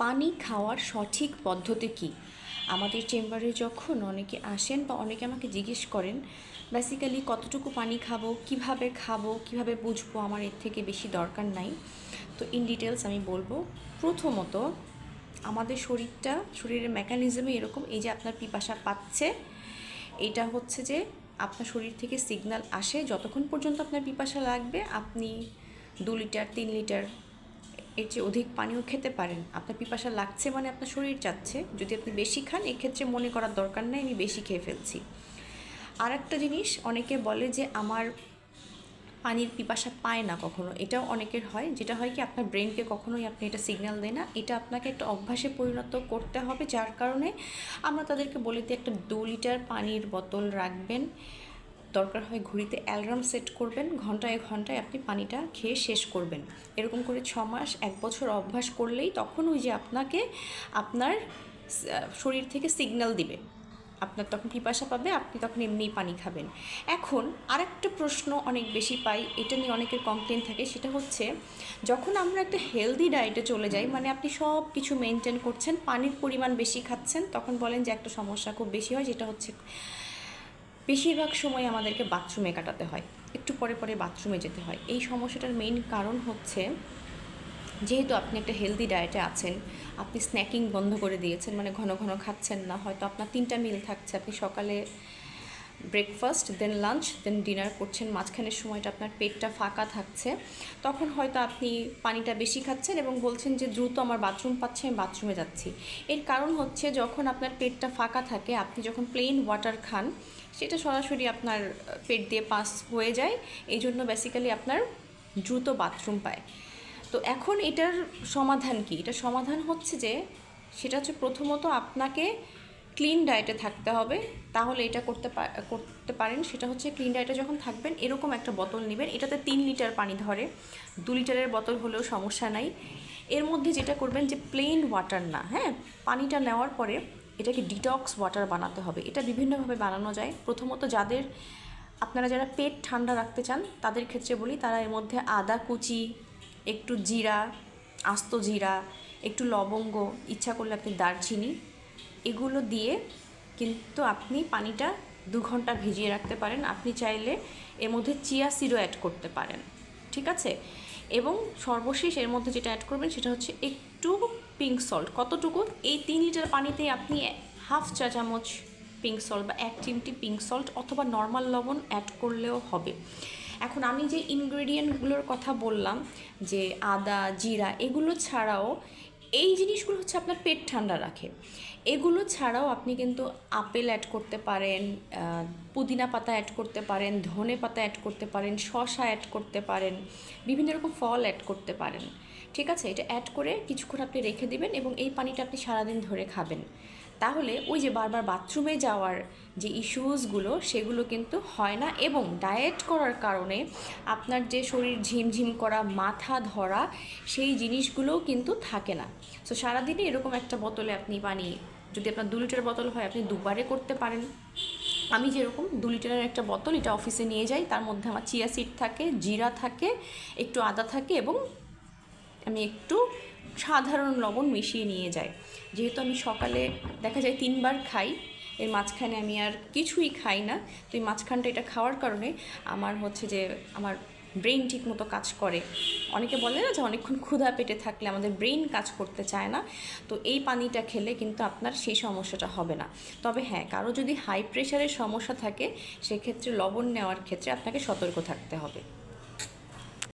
পানি খাওয়ার সঠিক পদ্ধতি কী? আমাদের চেম্বারে যখন অনেকে আসেন বা অনেকে আমাকে জিজ্ঞেস করেন বেসিক্যালি কতটুকু পানি খাব, কীভাবে খাব, কীভাবে বুঝব আমার এর থেকে বেশি দরকার নাই। তো ইন ডিটেলস আমি বলব। প্রথমত, আমাদের শরীরটা, শরীরের মেকানিজমে এরকম, এই যে আপনার পিপাসা পাচ্ছে, এটা হচ্ছে যে আপনার শরীর থেকে সিগন্যাল আসে যতক্ষণ পর্যন্ত আপনার পিপাসা লাগবে, আপনি দু লিটার, তিন লিটার এর চেয়ে অধিক পানিও খেতে পারেন। আপনার পিপাসা লাগছে মানে আপনার শরীর চাচ্ছে। যদি আপনি বেশি খান, এক্ষেত্রে মনে করার দরকার নেই, আমি বেশি খেয়ে ফেলছি। আর একটা জিনিস, অনেকে বলে যে আমার পানির পিপাসা পায় না কখনো। এটাও অনেকের হয়। যেটা হয় কি, আপনার ব্রেনকে কখনোই আপনি এটা সিগন্যাল দেয় না। এটা আপনাকে একটা অভ্যাসে পরিণত করতে হবে, যার কারণে আমরা তাদেরকে বলে দিই একটা দু লিটার পানির বোতল রাখবেন। দরকার হয় ঘড়িতে অ্যালার্ম সেট করবেন, ঘন্টায় ঘন্টায় আপনি পানিটা খেয়ে শেষ করবেন। এরকম করে ছ মাস, এক বছর অভ্যাস করলেই তখন ওই যে আপনাকে আপনার শরীর থেকে সিগন্যাল দিবে। আপনার তখন পিপাসা পাবে, আপনি তখন এমনিই পানি খাবেন। এখন আরেকটা প্রশ্ন অনেক বেশি পাই, এটা নিয়ে অনেকের কমপ্লেন থাকে, সেটা হচ্ছে যখন আমরা একটা হেলদি ডায়েটে চলে যাই মানে আপনি সব কিছু মেনটেন করছেন, পানির পরিমাণ বেশি খাচ্ছেন, তখন বলেন যে একটা সমস্যা খুব বেশি হয় যেটা হচ্ছে বেশিরভাগ সময় আমাদেরকে বাথরুমে কাটাতে হয়। একটু পরে পরে বাথরুমে যেতে হয়। এই সমস্যাটার মেইন কারণ হচ্ছে, যেহেতু আপনি একটা হেলদি ডায়েটে আছেন, আপনি স্ন্যাকিং বন্ধ করে দিয়েছেন মানে ঘন ঘন খাচ্ছেন না, হয়তো আপনার তিনটা মিল থাকছে, আপনি সকালে breakfast then lunch then dinner করছেন। মাঝখানের সময়টা আপনার পেটটা ফাঁকা থাকছে। তখন হয়তো আপনি পানিটা বেশি খাচ্ছেন এবং বলছেন যে, দ্রুত আমার বাথরুম পাচ্ছে, আমি বাথরুমে যাচ্ছি। এর কারণ হচ্ছে যখন আপনার পেটটা ফাঁকা থাকে, আপনি যখন প্লেন ওয়াটার খান, সেটা সরাসরি আপনার পেট দিয়ে পাস হয়ে যায়। এই জন্য বেসিক্যালি আপনার দ্রুত বাথরুম পায়। তো এখন এটার সমাধান কি? এটা সমাধান হচ্ছে যে, সেটা হচ্ছে প্রথমত আপনাকে ক্লিন ডায়েটে থাকতে হবে, তাহলে এটা করতে করতে পারেন। সেটা হচ্ছে ক্লিন ডায়েটে যখন থাকবেন, এরকম একটা বোতল নেবেন, এটাতে তিন লিটার পানি ধরে। দু লিটারের বোতল হলেও সমস্যা নাই। এর মধ্যে যেটা করবেন যে প্লেন ওয়াটার না হ্যাঁ? পানিটা নেওয়ার পরে এটাকে ডিটক্স ওয়াটার বানাতে হবে। এটা বিভিন্নভাবে বানানো যায়। প্রথমত যাদের, আপনারা যারা পেট ঠান্ডা রাখতে চান, তাদের ক্ষেত্রে বলি, তারা এর মধ্যে আদা, কুচি, একটু জিরা, আস্ত জিরা, একটু লবঙ্গ, ইচ্ছা করলে আপনি দারচিনি এগুলো দিয়ে কিন্তু আপনি পানিটা দু ঘণ্টা ভিজিয়ে রাখতে পারেন। আপনি চাইলে এর মধ্যে চিয়া সিডও অ্যাড করতে পারেন। ঠিক আছে? এবং সর্বশেষ এর মধ্যে যেটা অ্যাড করবেন সেটা হচ্ছে একটু পিঙ্ক সল্ট। কতটুকু? এই তিন লিটার পানিতে আপনি হাফ চা চামচ পিঙ্ক সল্ট বা এক চিমটি পিঙ্ক সল্ট অথবা নর্মাল লবণ অ্যাড করলেও হবে। এখন আমি যে ইনগ্রেডিয়েন্টগুলোর কথা বললাম, যে আদা, জিরা, এগুলো ছাড়াও এই জিনিসগুলো হচ্ছে আপনার পেট ঠান্ডা রাখে। এগুলো ছাড়াও আপনি কিন্তু আপেল অ্যাড করতে পারেন পুদিনা পাতা অ্যাড করতে পারেন, ধনে পাতা অ্যাড করতে পারেন শশা অ্যাড করতে পারেন, বিভিন্ন রকম ফল অ্যাড করতে পারেন। ঠিক আছে? এটা অ্যাড করে কিছুক্ষণ আপনি রেখে দিবেন এবং এই পানিটা আপনি সারাদিন ধরে খাবেন। তাহলে ওই যে বারবার বাথরুমে যাওয়ার যে ইস্যুসগুলো, সেগুলো কিন্তু হয় না এবং ডায়েট করার কারণে আপনার যে শরীর ঝিমঝিম করা, মাথা ধরা, সেই জিনিসগুলোও কিন্তু থাকে না। সো সারাদিনে এরকম একটা বোতলে আপনি পানি যদি আপনার দু লিটার বোতল হয়, আপনি দুবারে করতে পারেন। আমি যেরকম দু লিটারের একটা বোতল এটা অফিসে নিয়ে যাই, তার মধ্যে আমার চিয়া সিড থাকে, জিরা থাকে, একটু আদা থাকে এবং আমি একটু সাধারণ লবণ মিশিয়ে নিয়ে যাই যেহেতু আমি সকালে দেখা যায় তিনবার খাই, এর মাঝখানে আমি আর কিছুই খাই না। তো এই মাঝখানটা এটা খাওয়ার কারণে আমার হচ্ছে যে আমার ব্রেন ঠিক মতো কাজ করে। অনেকে বলে না যে অনেকক্ষণ ক্ষুধা পেটে থাকলে আমাদের ব্রেন কাজ করতে চায় না। তো এই পানিটা খেলে কিন্তু আপনার সেই সমস্যাটা হবে না। তবে হ্যাঁ কারও যদি হাই প্রেশারের সমস্যা থাকে, সেক্ষেত্রে লবণ নেওয়ার ক্ষেত্রে আপনাকে সতর্ক থাকতে হবে।